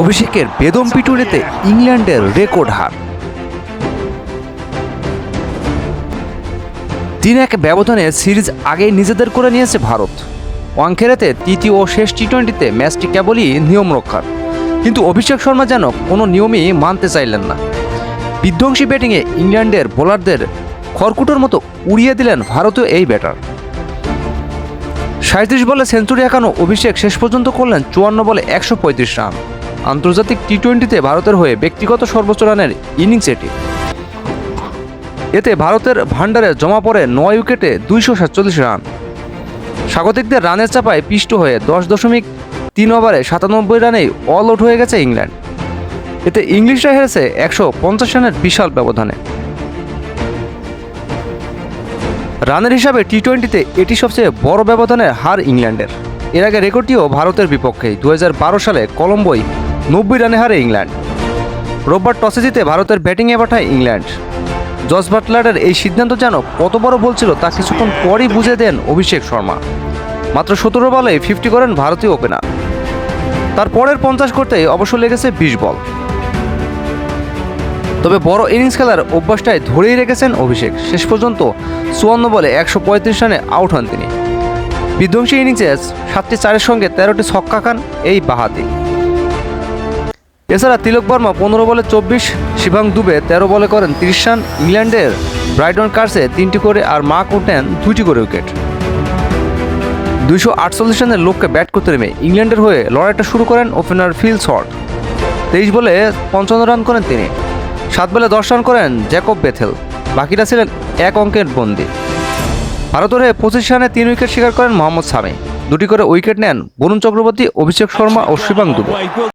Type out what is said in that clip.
অভিষেকের বেদম পিটুনিতে ইংল্যান্ডের রেকর্ড হার। তিন এক ব্যবধানে সিরিজ আগেই নিজেদের করে নিয়েছে ভারত। ওয়াংখেড়েতে তৃতীয় ও শেষ টি টোয়েন্টিতে ম্যাচটি কেবলই নিয়ম রক্ষার। কিন্তু অভিষেক শর্মা যেন কোনো নিয়মই মানতে চাইলেন না। বিধ্বংসী ব্যাটিংয়ে ইংল্যান্ডের বোলারদের খড়কুটোর মতো উড়িয়ে দিলেন ভারতীয় এই ব্যাটার। সাঁত্রিশ বলে সেঞ্চুরি একানো অভিষেক শেষ পর্যন্ত করলেন চুয়ান্ন বলে একশো পঁয়ত্রিশ রান। আন্তর্জাতিক টি টোয়েন্টিতে ভারতের হয়ে ব্যক্তিগত সর্বোচ্চ রানের ইনিংস এটি। এতে ভারতের ভান্ডারে জমা পড়ে নয় উইকেটে দুইশো সাতচল্লিশ রান। স্বাগতিকদের রানের চাপায় পিষ্ট হয়ে দশ দশমিক তিন ওভারে সাতানব্বই রানেই অল আউট হয়ে গেছে ইংল্যান্ড। এতে ইংলিশরা হেরেছে একশো পঞ্চাশ রানের বিশাল ব্যবধানে। রানের হিসাবে টি টোয়েন্টিতে এটি সবচেয়ে বড় ব্যবধানের হার ইংল্যান্ডের। এর আগে রেকর্ডটিও ভারতের বিপক্ষে। দু হাজার বারো সালে কলম্বোয় নব্বই রানে হারে ইংল্যান্ড। রোববার টসে জিতে ভারতের ব্যাটিংয়ে পাঠায় ইংল্যান্ড। জস বাটলারের এই সিদ্ধান্ত যেন কত বড় বলছিল তা কিছুক্ষণ পরই বুঝে দেন অভিষেক শর্মা। মাত্র সতেরো বলে ফিফটি করেন ভারতীয় ওপেনার। তার পরের পঞ্চাশ করতেই অবশ্য লেগেছে বিশ বল। তবে বড় ইনিংস খেলার অভ্যাসটায় ধরেই রেখেছেন অভিষেক। শেষ পর্যন্ত চুয়ান্ন বলে একশো পঁয়ত্রিশ রানে আউট হন তিনি। বিধ্বংসী ইনিংসে সাতটি চারের সঙ্গে তেরোটি ছক্কা খান এই বাহাতি। এছাড়া তিলক বর্মা পনেরো বলে চব্বিশ শিবাং দুবে তেরো বলে করেন তিরিশ রান ইংল্যান্ডের ব্রাইটন কার্সে তিনটি করে আর মার্ক উঠেন দুইটি করে উইকেট। দুইশো আটচল্লিশ রানের লোককে ব্যাট করতে নেমে ইংল্যান্ডের হয়ে লড়াইটা শুরু করেন ওপেনার ফিল শর্ট তেইশ বলে পঞ্চান্ন রান করেন তিনি, সাত বলে দশ রান করেন জ্যাকব বেথেল বাকিরা ছিলেন এক অঙ্কের বন্দি। ভারতের হয়ে পঁচিশ রানে তিন উইকেট শিকার করেন মোহাম্মদ সামি দুটি করে উইকেট নেন বরুণ চক্রবর্তী, অভিষেক শর্মা ও শিবাং দুবে।